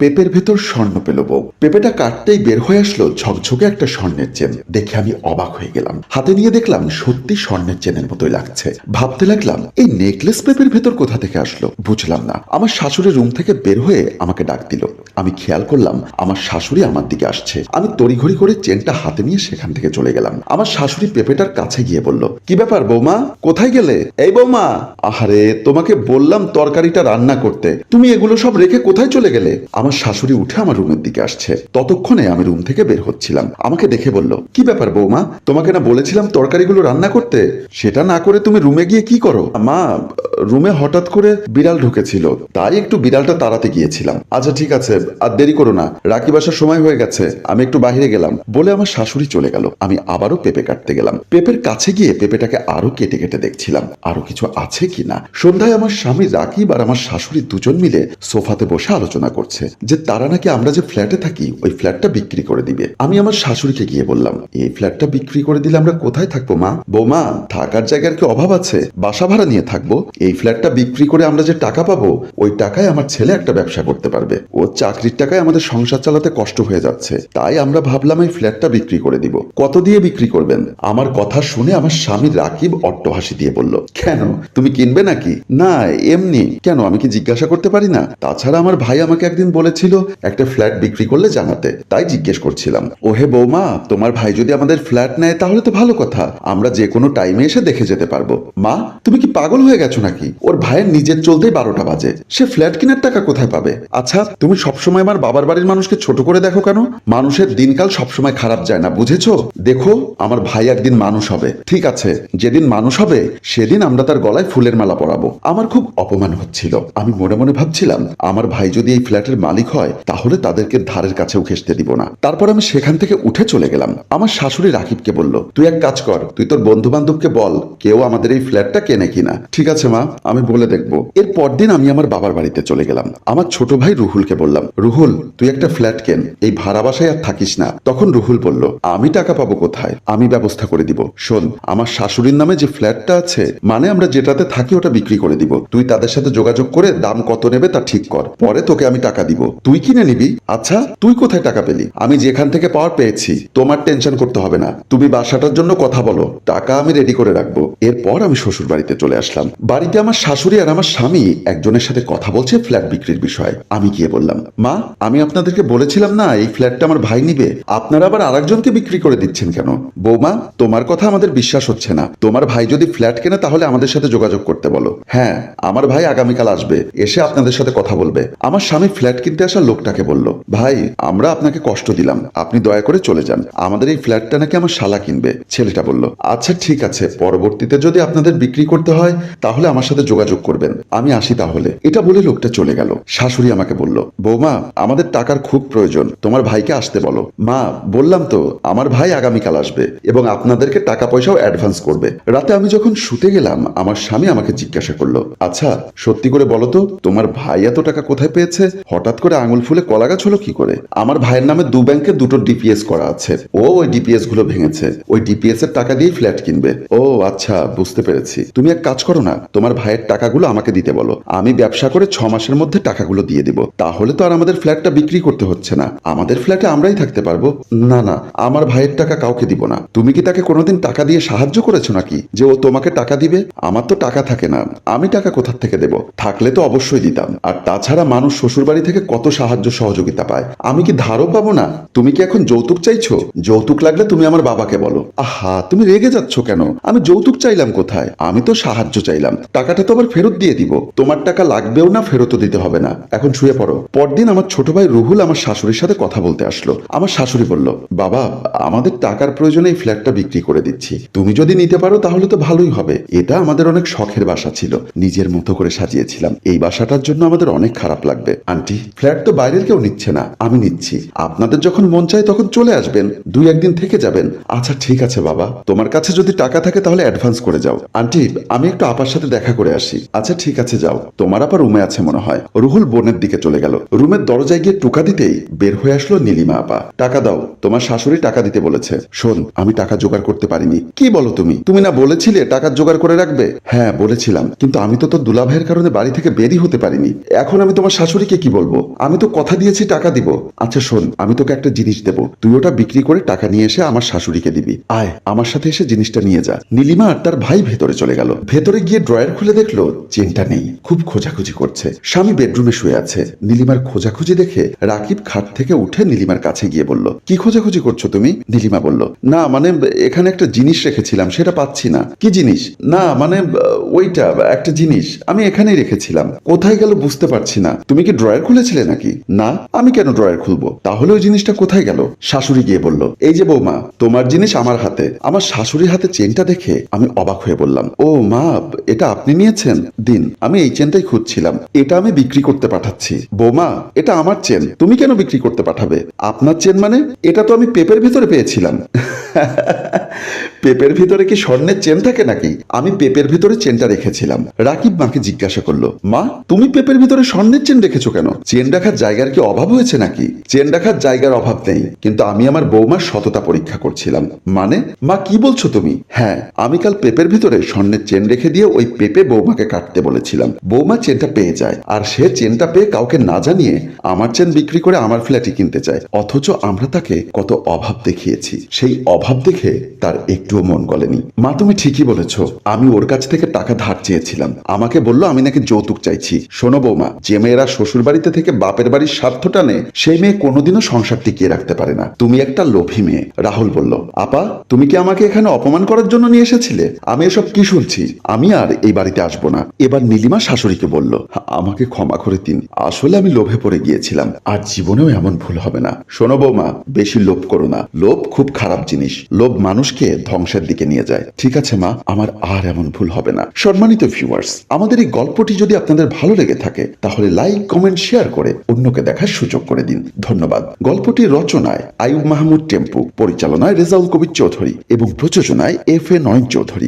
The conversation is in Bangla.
পেপের ভেতর স্বর্ণ পেল বউ। পেপেটা কাটতেই বের হয়ে আসলো ঝকঝকে একটা স্বর্ণের চেন। দেখে আমি অবাক হয়ে গেলাম। হাতে নিয়ে দেখলাম সত্যি স্বর্ণের চেনের মতোই লাগছে। ভাবতে লাগলাম, এই নেকলেস পেপের ভেতর কোথা থেকে আসলো? বুঝলাম না। আমার শাশুড়ি রুম থেকে বের হয়ে আমাকে ডাক দিল। আমি খেয়াল করলাম আমার শাশুড়ি আমার দিকে আসছে। আমি তড়িঘড়ি করে চেনটা হাতে নিয়ে সেখান থেকে চলে গেলাম। আমার শাশুড়ি পেঁপেটার কাছে গিয়ে বলল, কি ব্যাপার বৌমা? কোথায় গেলে? এই বৌমা, আহারে, তোমাকে বললাম তরকারিটা রান্না করতে। তুমি এগুলো সব রেখে কোথায় চলে গেলে? আমার শাশুড়ি উঠে আমার রুমের দিকে আসছে। ততক্ষণে আমি রুম থেকে বের হচ্ছিলাম। আমাকে দেখে বলল, কি ব্যাপার বৌমা? তোমাকে না বলেছিলাম তরকারিগুলো রান্না করতে? সেটা না করে তুমি রুমে গিয়ে কি করো? মা রুমে হঠাৎ করে বিড়াল ঢুকেছিল। তাই একটু বিড়ালটা তাড়াতে গিয়েছিলাম। আচ্ছা ঠিক আছে, আর দেরি করো না। রাখি বাসার সময় হয়ে গেছে। আমি একটু বাইরে গেলাম বলে আমার শাশুড়ি চলে গেল। আমি আবারও পেঁপে কাটতে গেলাম। পেঁপের কাছে গিয়ে পেঁপেটাকে আরও কেটে কেটে দেখছিলাম। আরও কিছু আছে কিনা সন্ধ্যায় আমার স্বামী রাকিব আর আমার শাশুড়ি দুজন মিলে সোফাতে বসে আলোচনা করছে যে তারা নাকি আমরা যে ফ্ল্যাটে থাকি, ওই ফ্ল্যাটটা বিক্রি করে দিবে। আমি আমার শাশুড়িকে গিয়ে বললাম, এই ফ্ল্যাটটা বিক্রি করে দিলে আমরা কোথায় থাকব মা? বৌমা, থাকার জায়গার কি অভাব আছে? বাসা ভাড়া নিয়ে থাকব? এই ফ্ল্যাটটা বিক্রি করে আমরা যে টাকা পাবো, ওই টাকায় আমার ছেলে একটা ব্যবসা করতে পারবে। ও চাকরির টাকায় আমাদের সংসার চালাতে কষ্ট হয়ে যাচ্ছে। তাই আমরা ভাবলাম এই ফ্ল্যাটটা বিক্রি করে দিব। কত দিয়ে বিক্রি করবেন? আমার কথা শুনে আমার স্বামী রাকিব অট্টহাসি দিয়ে বলল, কেন? তুমি কিনবে নাকি? না, এমনি। কেন? আমি কি জিজ্ঞাসা করতে পারি না? তাছাড়া আমার ভাই আমাকে একদিন বলেছিল, একটা ফ্ল্যাট বিক্রি করলে জানাতে তাই জিজ্ঞেস করছিলাম, ওহে বৌমা, তোমার ভাই যদি আমাদের ফ্ল্যাট নেয় তাহলে তো ভালো কথা। আমরা যে কোনো টাইমে এসে দেখে যেতে পারব। মা, তুমি কি পাগল হয়ে গেছো নাকি? ওর ভাইয়ের নিজের চলতেই বারোটা বাজে। সে ফ্ল্যাট কেনার টাকা কোথায় পাবে? আচ্ছা তুমি সবসময় আমার বাবার বাড়ির মানুষকে ছোট করে দেখো কেন? মানুষের দিনকাল সবসময় খারাপ যায় না, বুঝেছ? দেখো, আমার ভাই একদিন মানুষ হবে। ঠিক আছে, যেদিন মানুষ হবে, সেদিন আমরা তার গলায় ফুলের মালা পরাবো। আমার খুব অপমান হচ্ছিল। আমি মনে মনে ভাবছিলাম, আমার ভাই যদি এই ফ্ল্যাটের মালিক হয়, তাহলে তাদেরকে ধারের কাছেও ঘেসতে দিব না। তারপর আমি সেখান থেকে উঠে চলে গেলাম। আমার শাশুড়ি রাকিবকে বলল, তুই এক কাজ কর, তুই তোর বন্ধু বান্ধবকে বল, কেউ আমাদের এই ফ্ল্যাটটা কেনে কিনা। ঠিক আছে, মা। আমি বলে দেখব। এর পরদিন আমি আমার বাবার বাড়িতে চলে গেলাম। আমার ছোট ভাই রুহুলকে বললাম, রুহুল, তুই একটা ফ্ল্যাট কেন? এই ভাড়া বাসায় আর থাকিস না। তখন রুহুল বলল, আমি টাকা পাবো কোথায়? আমি ব্যবস্থা করে দিব। শোন, আমার শাশুড়ির নামে যে ফ্ল্যাটটা আছে মানে আমরা যেটাতে থাকি ওটা বিক্রি করে দিব। তুই তাদের সাথে যোগাযোগ করে দাম কত নেবে তা ঠিক কর। পরে তোকে আমি টাকা দিব। তুই কিনে নিবি? আচ্ছা তুই কোথায় টাকা পেলি? আমি যেখান থেকে পাওয়ার পেয়েছি। তোমার টেনশন করতে হবে না। তুমি বাসাটার জন্য কথা বলো। টাকা আমি রেডি করে রাখব। এরপর আমি শ্বশুর বাড়িতে চলে আসলাম। বাড়িতে আমার শাশুড়ি আর আমার স্বামী একজনের সাথে কথা বলছে ফ্ল্যাট বিক্রির বিষয়ে। আমি গিয়ে বললাম, মা, আমি আপনাদেরকে বলেছিলাম না এই ফ্ল্যাটটা আমার ভাই নিবে। আপনারা আবার আরেকজনকে বিক্রি করে দিচ্ছেন কেন? বৌমা, তোমার কথা আমাদের বিশ্বাস হচ্ছে না। তোমার ভাই যদি ফ্ল্যাট কেনে তাহলে আমাদের সাথে যোগাযোগ করতে বলো। হ্যাঁ আমার ভাই আগামীকাল আসবে, এসে আপনাদের সাথে কথা বলবে। আমার স্বামী ফ্ল্যাট কিনতে আসা লোকটাকে বলল, ভাই, আমরা আপনাকে কষ্ট দিলাম। আপনি দয়া করে চলে যান। আমাদের এই ফ্ল্যাটটা নাকি আমার শালা কিনবে। ছেলেটা বলল আচ্ছা ঠিক আছে। পরবর্তীতে যদি আপনাদের বিক্রি করতে হয়, তাহলে আমার সাথে যোগাযোগ করবেন। আমি আসি তাহলে। এটা বলে লোকটা চলে গেল। শাশুড়ি আমাকে বলল, বৌমা, আমাদের টাকার খুব প্রয়োজন। তোমার ভাইকে আসতে বলো। মা, বললাম তো, আমার ভাই আগামীকাল আসবে এবং আপনাদেরকে টাকা পয়সাও অ্যাডভান্স করবে। রাতে আমি যখন শুতে গেলাম, আমার স্বামী আমাকে জিজ্ঞাসা করল আচ্ছা সত্যি করে বলো তো, তোমার ভাই এত টাকা কোথায় পেয়েছে? হঠাৎ করে আঙুল ফুলে কলা গাছ হলো কি করে? আমার ভাইয়ের নামে দু ব্যাংকে দুটো ডিপিএস করা আছে। ও ওই ডিপিএসগুলো ভেঙেছে। ওই ডিপিএস এর টাকা দিয়ে ফ্ল্যাট কিনবে। ও আচ্ছা বুঝতে পেরেছি। তুমি এক কাজ করো না, তোমার ভাইয়ের টাকাগুলো আমাকে দিতে বলো। আমি ব্যবসা করে ছ মাসের মধ্যে টাকাগুলো দিয়ে দিব। তাহলে তো আর আমাদের ফ্ল্যাটটা বিক্রি করতে হচ্ছে না। আমাদের ফ্ল্যাটে আমরাই থাকতে পারব। না না, আমার ভাইয়ের টাকা কাউকে দিব না। তুমি কি তাকে কোনোদিন টাকা দিয়ে সাহায্য করেছ নাকি? যে ও তোমাকে টাকা দিবে? আমার তো টাকা থাকে না। আমি টাকা কোথার থেকে দেব? থাকলে তো অবশ্যই দিতাম। আর তাছাড়া মানুষ শ্বশুর বাড়ি থেকে কত সাহায্য সহযোগিতা পায়। আমি কি ধারও পাবো না? তুমি কি এখন যৌতুক চাইছো? যৌতুক লাগলে তুমি আমার বাবাকে বলো। আহা, তুমি রেগে যাচ্ছ কেন? আমি যৌতুক চাইলাম কোথায়? আমি তো সাহায্য চাইলাম। টাকাটা তো আবার ফেরত দিয়ে দিব। তোমার টাকা লাগবেও না, ফেরতও দিতে হবে না। এখন শুয়ে পড়ো। পরদিন আমার ছোট ভাই রুহুল আমার শাশুড়ির সাথে কথা বলতে আসলো। আমার শাশুড়ি বলল, বাবা, আমাদের টাকার প্রয়োজনে এই ফ্ল্যাটটা বিক্রি করে দিচ্ছি। তুমি যদি নিতে পারো তাহলে তো ভালোই হবে। এটা আমাদের অনেক শখের বাসা ছিল। নিজের মতো করে সাজিয়েছিলাম। এই বাসাটার জন্য আমাদের অনেক খারাপ লাগবে। আন্টি, ফ্ল্যাট তো বাইরের কেউ নিচ্ছে না। আমি নিচ্ছি। আপনাদের যখন মন চায় তখন চলে আসবেন। দুই একদিন থেকে যাবেন। আচ্ছা ঠিক আছে বাবা। তোমার কাছে যদি টাকা থাকে তাহলে অ্যাডভান্স করে যাও। আন্টি, আমি একটু আপার সাথে দেখা করে আসি। আচ্ছা ঠিক আছে, যাও। তোমার আপা রুমে আছে মনে হয়। রুহুল বোনের দিকে চলে গেল। রুমে বেডরুমের দরজায় গিয়ে টোকা দিতেই বের হয়ে আসলো নীলিমা আপা। টাকা দাও, তোমার শাশুড়ি টাকা দিতে বলেছে। শোন, আমি টাকা জোগাড় করতে পারিনি। কি বলো তুমি? তুমি না বলেছিলে টাকা জোগাড় করে রাখবে? হ্যাঁ বলেছিলাম। কিন্তু আমি তো তোর দুলাভাইয়ের কারণে বাড়ি থেকে বেরই হতে পারিনি। এখন আমি তোমার শাশুড়িকে কি বলব? আমি তো কথা দিয়েছি, টাকা দিব। আচ্ছা শোন, আমি তোকে একটা জিনিস দেব। তুই ওটা বিক্রি করে টাকা নিয়ে এসে আমার শাশুড়িকে দিবি। আয়, আমার সাথে এসে জিনিসটা নিয়ে যা। নীলিমা আর তার ভাই ভেতরে চলে গেল। ভেতরে গিয়ে ড্রয়ার খুলে দেখল চেনটা নেই। খুব খোঁজাখুঁজি করছে। স্বামী বেডরুমে শুয়ে আছে। নীলিমার খোঁজাখুঁজি দেখে রাকিব খাট থেকে উঠে নীলিমার কাছে গিয়ে বলল, কি খোঁজাখুঁজি করছ তুমি? নীলিমা বলল, না মানে এখানে একটা জিনিস রেখেছিলাম, সেটা পাচ্ছি না। কি জিনিস? না মানে ওইটা, একটা জিনিস, আমি এখানেই রেখেছিলাম। কোথায় গেল বুঝতে পারছি না। তুমি কি ড্রয়ার খুলেছিলে নাকি? না, আমি কেন ড্রয়ার খুলবো? তাহলে ওই জিনিসটা কোথায় গেল? শাশুড়ি গিয়ে বলল, এই যে বৌমা, তোমার জিনিস আমার হাতে। আমার শাশুড়ির হাতে চেনটা দেখে আমি অবাক হয়ে বললাম, ও মা, এটা আপনি নিয়েছেন দিন। আমি এই চেনটাই খুঁজছিলাম। এটা আমি বিক্রি করতে পাঠাচ্ছি। বৌমা, এটা আমার চেন। তুমি কেন বিক্রি করতে পাঠাবে? আপনার চেন মানে? এটা তো আমি পেপের ভিতরে পেয়েছিলাম। পেপের ভিতরে কি স্বর্ণের চেন থাকে নাকি? আমি পেপের ভিতরে চেনটা রেখেছিলাম। রাকিব মাকে জিজ্ঞাসা করল, মা, তুমি পেপের ভিতরে স্বর্ণের চেন রেখেছো কেন? চেন রাখার জায়গার কি অভাব হয়েছে নাকি? চেন রাখার জায়গার অভাব নেই। কিন্তু আমি আমার বৌমার সততা পরীক্ষা করছিলাম। মানে? মা, কি বলছো তুমি? হ্যাঁ আমি কাল পেপের ভিতরে স্বর্ণের চেন রেখে দিয়ে ওই পেপে বৌমাকে কাটতে বলেছিলাম। বৌমা চেনটা পেয়ে যায়, আর সে চেনটা পেয়ে কাউকে না জানিয়ে আমার চেন বিক্রি করে আমার ফ্ল্যাটই কিনতে চায়। অথচ আমরা তাকে কত অভাব দেখিয়েছি। সেই অভাব দেখে তার একটুও মন গলেনি। মা, তুমি ঠিকই বলেছ। আমি ওর কাছ থেকে টাকা ধার চেয়েছিলাম। আমাকে বলল, আমি নাকি যৌতুক চাইছি। শোনো বৌমা, যে মেয়েরা শ্বশুর বাড়িতে থেকে বাপের বাড়ির স্বার্থ টানে, সেই মেয়ে কোনোদিনও সংসার টিকিয়ে রাখতে পারে না। তুমি একটা লোভী মেয়ে। রাহুল বলল, আপা, তুমি কি আমাকে এখানে অপমান করার জন্য নিয়ে এসেছিলে? আমি এসব কি শুনছি? আমি আর এই বাড়িতে আসব না। এবার নীলিমা শাশুড়িকে বলল, আমাকে ক্ষমা করে দিন। আসলে আমি লোভে পড়ে গিয়েছিলাম, আর জীবনেও এমন ভুল হবে না। শোনো বৌমা, বেশি লোভ করো না। লোভ খুব খারাপ জিনিস। লোভ মানুষকে ধ্বংসের দিকে নিয়ে যায়। ঠিক আছে মা, আমার আর এমন ভুল হবে না। সম্মানিত ভিউয়ার্স আমাদের এই গল্পটি যদি আপনাদের ভালো লেগে থাকে, তাহলে লাইক কমেন্ট শেয়ার করে অন্যকে দেখার সুযোগ করে দিন। ধন্যবাদ। গল্পটি রচনায় আয়ুব মাহমুদ টেম্পু, পরিচালনায় রেজাউল কবির চৌধুরী এবং প্রযোজনায় এফ এ নয়ন চৌধুরী।